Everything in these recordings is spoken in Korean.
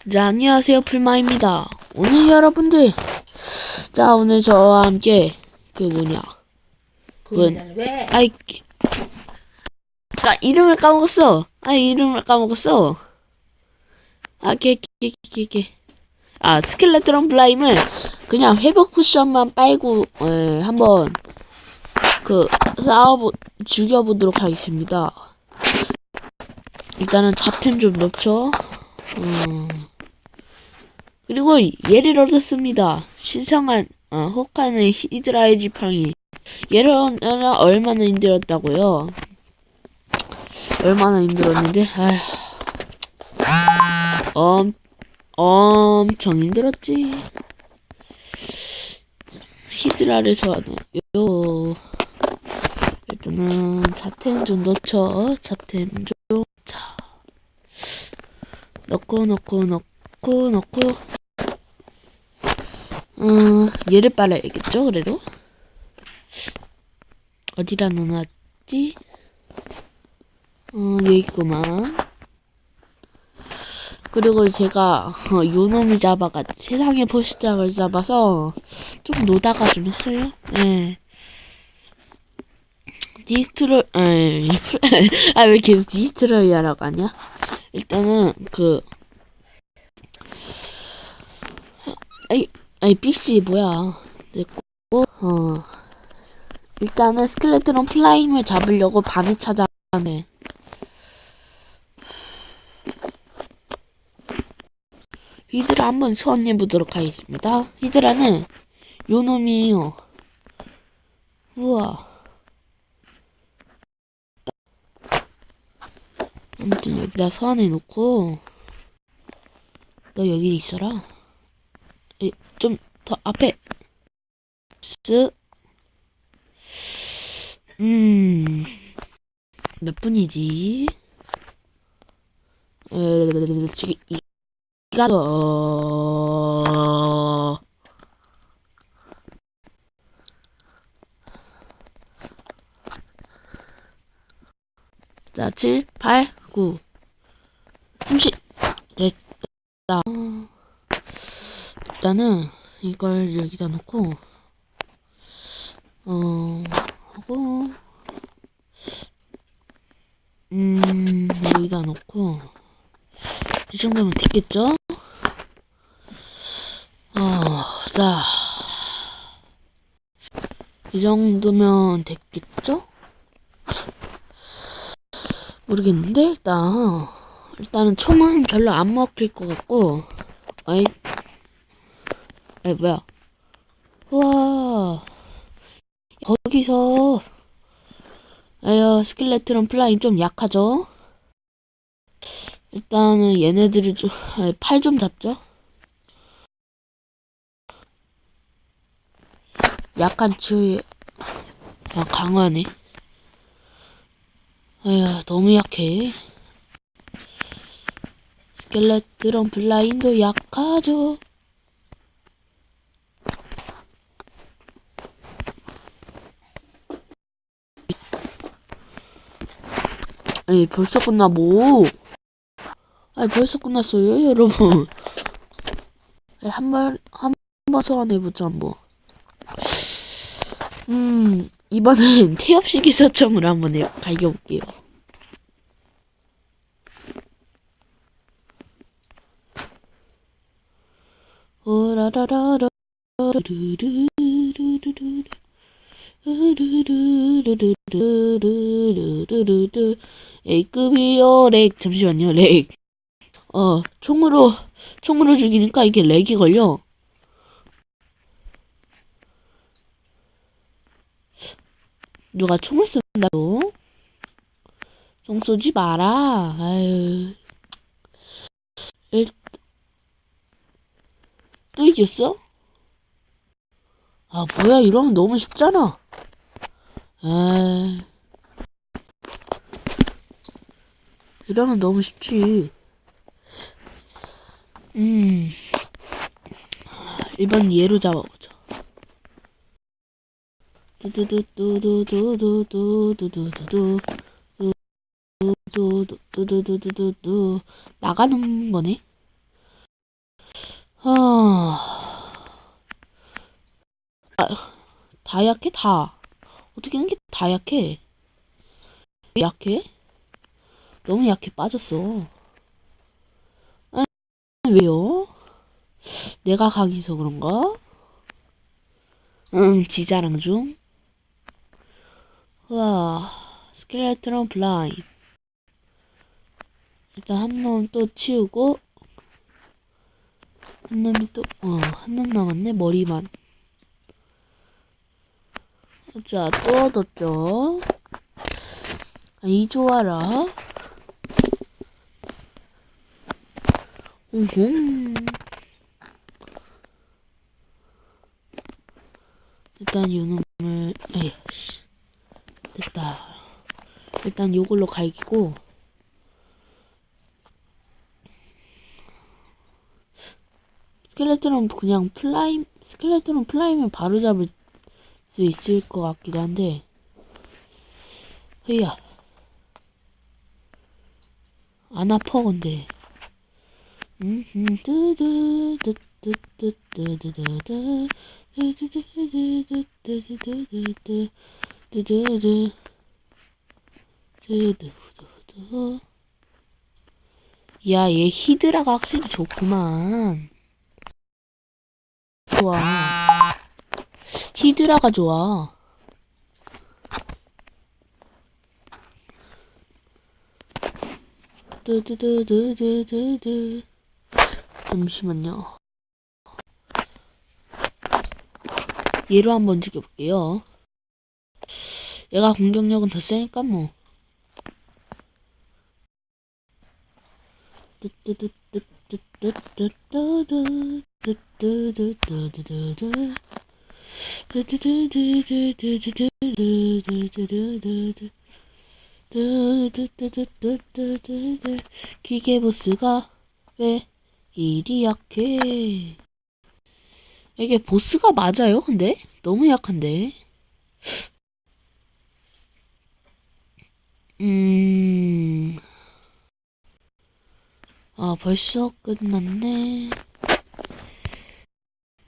자, 네, 안녕하세요. 풀마입니다. 오늘 여러분들, 자, 오늘 저와 함께, 그 뭐냐, 문. 왜? 아이, 아, 이름을 까먹었어. 아, 이름을 까먹었어. 아, 개, 개, 개, 개. 아, 스켈레트론 블라임을 그냥 회복 쿠션만 빨고, 에, 한번, 그, 싸워보, 죽여보도록 하겠습니다. 일단은 잡템 좀 넣죠. 음. 그리고 얘를 얻었습니다. 신성한 어, 호칸의 히드라의 지팡이. 얘를 얻느라 얼마나 힘들었다고요? 얼마나 힘들었는데. 엄, 엄청 힘들었지. 히드라에서 하는, 요. 일단은, 자템 좀 넣죠. 자템 좀. 자. 넣고, 넣고, 넣고, 넣고. 음, 얘를 빨아야겠죠, 그래도? 어디다 넣어놨지? 어, 여기 있구만. 그리고 제가, 어, 요 놈을 잡아가, 세상의 포시장을 잡아서, 좀 노다가 좀 했어요. 예. 디스트로, 에, 아, 왜 계속 디스트로이 하라고 하냐? 일단은, 그, 아이, 아이, 픽시, 뭐야. 됐고, 어. 일단은 스켈레트론 플라임을 잡으려고 밤에 찾아가네. 히드라 한번 소환해 보도록 하겠습니다. 히드라는 요 놈이에요. 우와. 아무튼 여기다 소환해 놓고 너 여기 있어라. 좀 더 앞에. 쓱 음, 몇 분이지? 어, 지금 이가 어... 자, 7, 8, 9, 30, 됐다. 일단은 이걸 여기다 놓고, 어, 하고 음 여기다 놓고 이 정도면 됐겠죠? 어자 이 정도면 됐겠죠? 모르겠는데 일단 일단은 총은 별로 안 먹힐 것 같고 아이 아이 뭐야 우와 거기서 에어 스켈레트론 플라인 좀 약하죠? 일단은 얘네들을 좀팔 좀 잡죠. 약간 치유 아 강하네. 아야 너무 약해. 스켈레트론 플라인도 약하죠. 아니 벌써 끝나 뭐? 아니 벌써 끝났어요 여러분. 한번 한번 소환 해보자 뭐. 음 이번엔 태엽시계 서점을 한번 해 갈겨볼게요. 오라라라라 르르르르르르 르 르르르르르르르르르 A급이요 렉. 잠시만요 렉 어 총으로 총으로 죽이니까 이게 렉이 걸려. 누가 총을 쏜다고? 총 쏘지 마라. 아유. 일... 또 이겼어? 아 뭐야 이러면 너무 쉽잖아 아. 이러면 너무 쉽지. 음. 이번 예로 잡아보자. 두두두두두두두두두두두두 두두두두두두두 나가는 거네. 아, 다 약해 다. 어떻게 하는 게다 약해 왜 약해? 너무 약해 빠졌어 아니 왜요? 내가 강해서 그런가? 응 지자랑 중 우와 스켈레트론 블라인 일단 한 놈 또 치우고 한 놈이 또 어 한 놈 남았네 머리만 자, 또 얻었죠. 아, 이 좋아라. 우흠. 일단 요 놈을, 에이, 씨. 됐다. 일단 요걸로 갈기고, 스켈레톤은 그냥 플라임, 스켈레톤은 플라임을 바로 잡을 수 있을 것 같기도 한데 흐야 안 아파 근데 음, 야, 얘 히드라가 확실히 좋구만. 좋아. 히드라가 좋아. 뜨뜨뜨뜨뜨뜨 잠시만요. 얘로 한번 죽여볼게요. 얘가 공격력은 더 세니까 뭐. 뜨뜨뜨뜨뜨뜨뜨뜨뜨뜨뜨뜨뜨뜨뜨 기계보스가 왜 이리 약해? 이게 보스가 맞아요? 근데 너무 약한데. 음. 아 벌써 끝났네.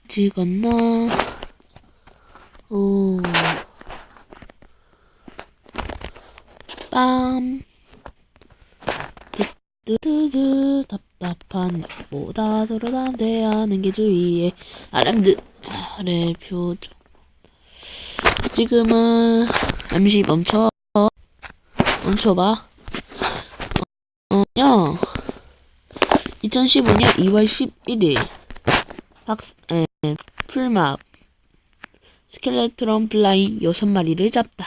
찍었나? 오. 빰. 뜨뜨뜨 답답한 보다 서로 담대하는 게 주위의 아람들 의 표정. 지금은 잠시 멈춰. 멈춰봐. 어, 야 2015년 2월 11일 박스 에, 풀맵 스켈레트론 플라잉 여섯 마리를 잡다.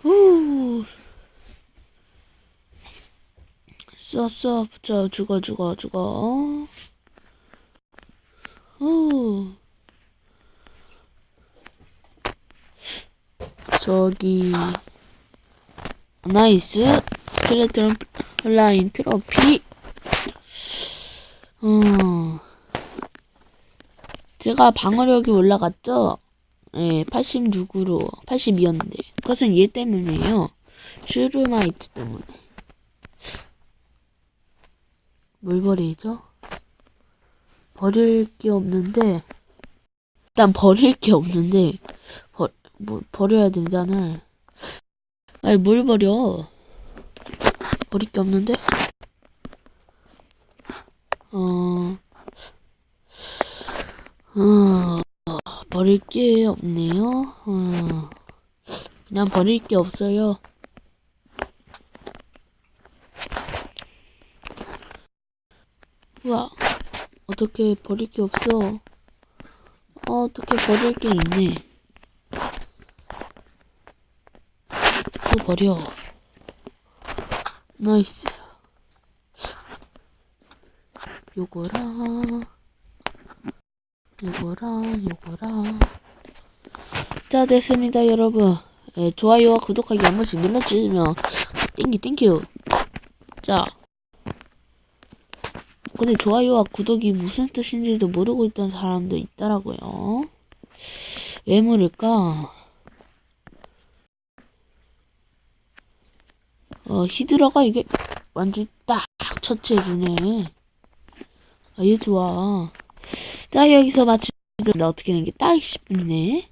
후. 쏘쏘 저 죽어 죽어 죽어. 후. 저기 나이스 스켈레트론 플라잉 트로피. 어. 제가 방어력이 올라갔죠? 예, 86으로 82였는데 그것은 얘 때문이에요. 슈르마이트 때문에. 뭘 버리죠? 버릴 게 없는데 일단 버릴 게 없는데 버, 뭐, 버려야 되잖아. 아니 뭘 버려? 버릴 게 없는데? 어... 어, 버릴 게 없네요. 어, 그냥 버릴 게 없어요. 우와, 어떻게 버릴 게 없어? 어, 어떻게 버릴 게 있네. 또 버려. 나이스. 요거랑 요거랑 요거랑. 자 됐습니다 여러분. 예, 좋아요와 구독하기 한 번씩 눌러주시면 땡큐 땡큐 자. 근데 좋아요와 구독이 무슨 뜻인지도 모르고 있던 사람도 있더라고요. 왜 모를까? 어 히드라가 이게 완전 딱 처치해주네. 아얘 좋아 자 여기서 마치 나 어떻게 된 게 딱 10분이네.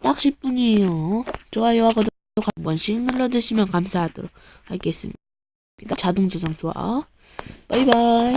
딱 10분이에요. 좋아요와 구독 한 번씩 눌러주시면 감사하도록 하겠습니다. 자동 저장 좋아. 바이바이.